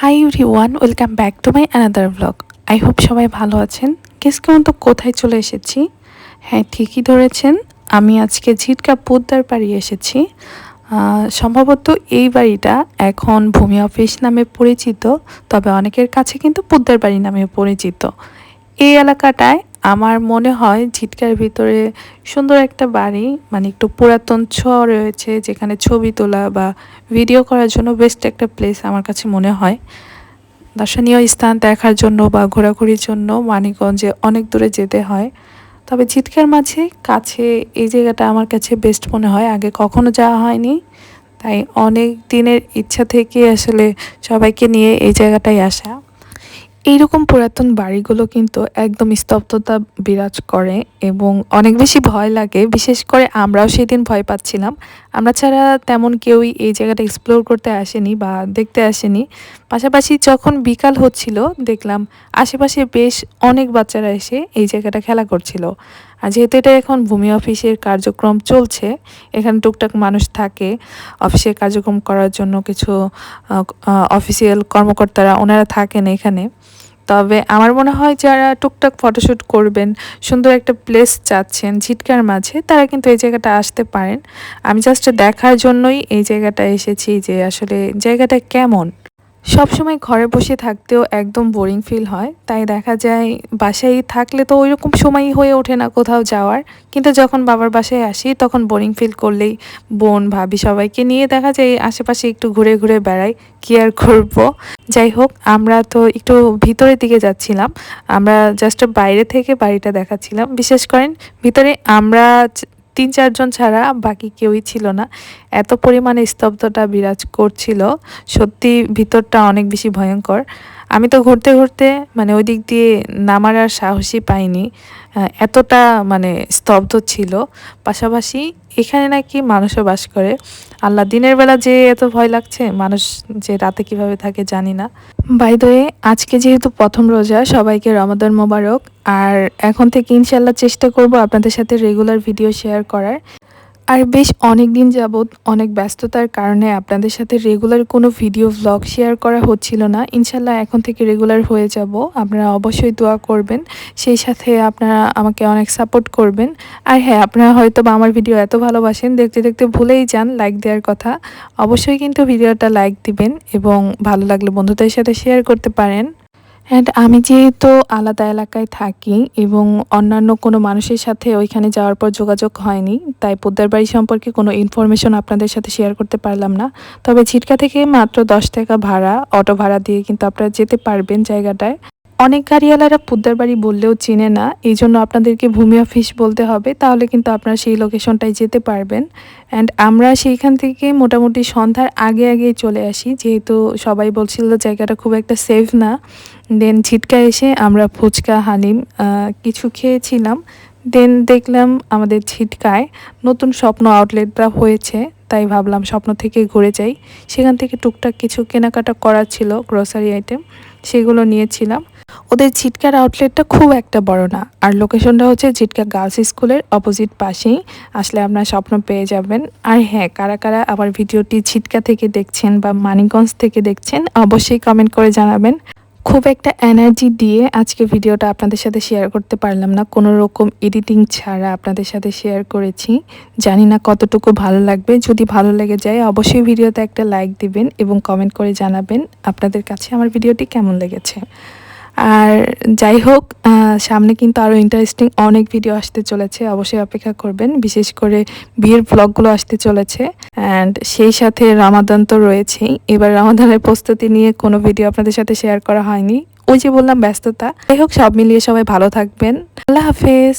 Hi everyone welcome back to my another blog I hope সবাই ভালো আছেন। কেসকে তো কোথায় চলে এসেছি? হ্যাঁ ঠিকই ধরেছেন। আমি আজকে ঝিটকা পোদ্দার বাড়ি এসেছি। সম্ভবত এই বাড়িটা এখন ভূমি অফিস নামে পরিচিত, তবে অনেকের কাছে কিন্তু পোদ্দার বাড়ি নামে পরিচিত। এই এলাকাটায় আমার মনে হয় ঝিটকার ভিতরে সুন্দর একটা বাড়ি মানে একটু পুরাতন ছোঁয়া রয়েছে, যেখানে ছবি তোলা বা ভিডিও করার জন্য বেস্ট একটা প্লেস আমার কাছে মনে হয়। দর্শনীয় স্থান দেখার জন্য বা ঘোরাঘুরির জন্য মানিকগঞ্জে অনেক দূরে যেতে হয়। তবে ঝিটকার মাঝে কাছে এই জায়গাটা আমার কাছে বেস্ট মনে হয়। আগে কখনো যাওয়া হয়নি, তাই অনেক দিনের ইচ্ছা থেকে আসলে সবাইকে নিয়ে এই জায়গাটায় আসা। এইরকম পুরাতন বাড়িগুলো কিন্তু একদম স্তব্ধতা বিরাজ করে এবং অনেক বেশি ভয় লাগে। বিশেষ করে আমরাও সেদিন ভয় পাচ্ছিলাম। আমরা ছাড়া তেমন কেউই এই জায়গাটা এক্সপ্লোর করতে আসেনি বা দেখতে আসেনি। পাশাপাশি যখন বিকাল হচ্ছিল, দেখলাম আশেপাশে বেশ অনেক বাচ্চারা এসে এই জায়গাটা খেলা করছিল। আর যেহেতু এটা এখন ভূমি অফিসের কার্যক্রম চলছে, এখানে টুকটাক মানুষ থাকে, অফিসের কার্যক্রম করার জন্য কিছু অফিসিয়াল কর্মকর্তারা ওনারা থাকেন এখানে। তবে আমার মনে হয় যারা টুকটাক ফটোশ্যুট করবেন, সুন্দর একটা প্লেস চাচ্ছেন ঝিটকার মাঝে, তারা কিন্তু এই জায়গাটা আসতে পারেন। আমি জাস্ট দেখার জন্যই এই জায়গাটা এসেছি যে আসলে জায়গাটা কেমন। সবসময় ঘরে বসে থাকতেও একদম বোরিং ফিল হয়। তাই দেখা যায় বাসায় থাকলে তো ওইরকম সময়ই হয়ে ওঠে না কোথাও যাওয়ার। কিন্তু যখন বাবার বাসায় আসি, তখন বোরিং ফিল করলেই বোন, ভাবি সবাইকে নিয়ে দেখা যায় আশেপাশে একটু ঘুরে ঘুরে বেড়াই। কি আর করব? যাই হোক, আমরা তো একটু ভিতরের দিকে যাচ্ছিলাম। আমরা জাস্ট বাইরে থেকে বাড়িটা দেখাচ্ছিলাম। বিশেষ করেন ভিতরে আমরা তিন চারজন ছাড়া বাকি কেউই ছিল না। এত পরিমাণে স্তব্ধটা বিরাজ করছিল। সত্যি ভিতরটা অনেক বেশি ভয়ঙ্কর। আমি তো ঘুরতে ঘুরতে মানে ওই দিক দিয়ে নামার আর সাহসই পাইনি। এতটা মানে স্তব্ধ ছিল। পাশাপাশি এখানে নাকি মানুষও বাস করে। আল্লাহ দিনের বেলা যে এত ভয় লাগছে, মানুষ যে রাতে কীভাবে থাকে জানি না। বাই আজকে যেহেতু প্রথম রোজা, সবাইকে রমাদান মোবারক। আর এখন থেকে ইনশাল্লাহ চেষ্টা করব আপনাদের সাথে রেগুলার ভিডিও শেয়ার করার। আর বেশ অনেক দিন যাবৎ অনেক ব্যস্ততার কারণে আপনাদের সাথে রেগুলার কোনো ভিডিও ভ্লগ শেয়ার করা হচ্ছিল না। ইনশাল্লাহ এখন থেকে রেগুলার হয়ে যাব। আপনারা অবশ্যই দোয়া করবেন। সেই সাথে আপনারা আমাকে অনেক সাপোর্ট করবেন। আর হ্যাঁ আপনারা হয়তো বা আমার ভিডিও এত ভালোবাসেন, দেখতে দেখতে ভুলেই যান লাইক দেওয়ার কথা। অবশ্যই কিন্তু ভিডিওটা লাইক দিবেন এবং ভালো লাগলে বন্ধুদের সাথে শেয়ার করতে পারেন। অ্যান্ড আমি যেহেতু আলাদা এলাকায় থাকি এবং অন্যান্য কোনো মানুষের সাথে ওইখানে যাওয়ার পর যোগাযোগ হয়নি, তাই পোদ্দার বাড়ি সম্পর্কে কোনো ইনফরমেশন আপনাদের সাথে শেয়ার করতে পারলাম না। তবে ছিটকা থেকে মাত্র দশ টাকা ভাড়া অটো ভাড়া দিয়ে কিন্তু আপনারা যেতে পারবেন জায়গাটায়। অনেক গাড়িওয়ালারা পুদ্দার বাড়ি বললেও চেনে না এই জন্য আপনাদেরকে ভূমি অফিস বলতে হবে, তাহলে কিন্তু আপনারা সেই লোকেশনটায় যেতে পারবেন। অ্যান্ড আমরা সেইখান থেকে মোটামুটি সন্ধ্যার আগে আগেই চলে আসি, যেহেতু সবাই বলছিল জায়গাটা খুব একটা সেফ না। দেন ছিটকা এসে আমরা ফুচকা, হালিম কিছু খেয়েছিলাম। দেন দেখলাম আমাদের ছিটকায় নতুন স্বপ্ন আউটলেটটা হয়েছে, তাই ভাবলাম স্বপ্ন থেকে ঘুরে যাই। সেখান থেকে টুকটাক কিছু কেনাকাটা করার ছিল গ্রোসারি আইটেম সেগুলো নিয়েছিলাম। ওদের ছিটকার আউটলেটটা খুব একটা বড় না। আর লোকেশনটা হচ্ছে ছিটকা গার্লস স্কুলের অপোজিট পাশেই। আসলে আপনার স্বপ্ন পেয়ে যাবেন। আর হ্যাঁ কারা কারা আবার ভিডিওটি ছিটকা থেকে দেখছেন বা মানিকগঞ্জ থেকে দেখছেন, অবশ্যই কমেন্ট করে জানাবেন। খুব একটা এনার্জি দিয়ে আজকে ভিডিওটা আপনাদের সাথে শেয়ার করতে পারলাম না। কোনো রকম এডিটিং ছাড়া আপনাদের সাথে শেয়ার করেছি। জানি না কতটুকু ভালো লাগবে। যদি ভালো লেগে যায়, অবশ্যই ভিডিওতে একটা লাইক দিবেন এবং কমেন্ট করে জানাবেন আপনাদের কাছে আমার ভিডিওটি কেমন লেগেছে। আর যাই হোক সামনে কিন্তু আরও ইন্টারেস্টিং অনেক ভিডিও আসতে চলেছে, অবশ্যই অপেক্ষা করবেন। বিশেষ করে বিয়ের ব্লগগুলো আসতে চলেছে। অ্যান্ড সেই সাথে রামাদান তো রয়েছেই। এবার রামাদানের প্রস্তুতি নিয়ে কোনো ভিডিও আপনাদের সাথে শেয়ার করা হয়নি। ওই যে বললাম ব্যস্ততা। যাই হোক, সব মিলিয়ে সবাই ভালো থাকবেন। আল্লাহ হাফেজ।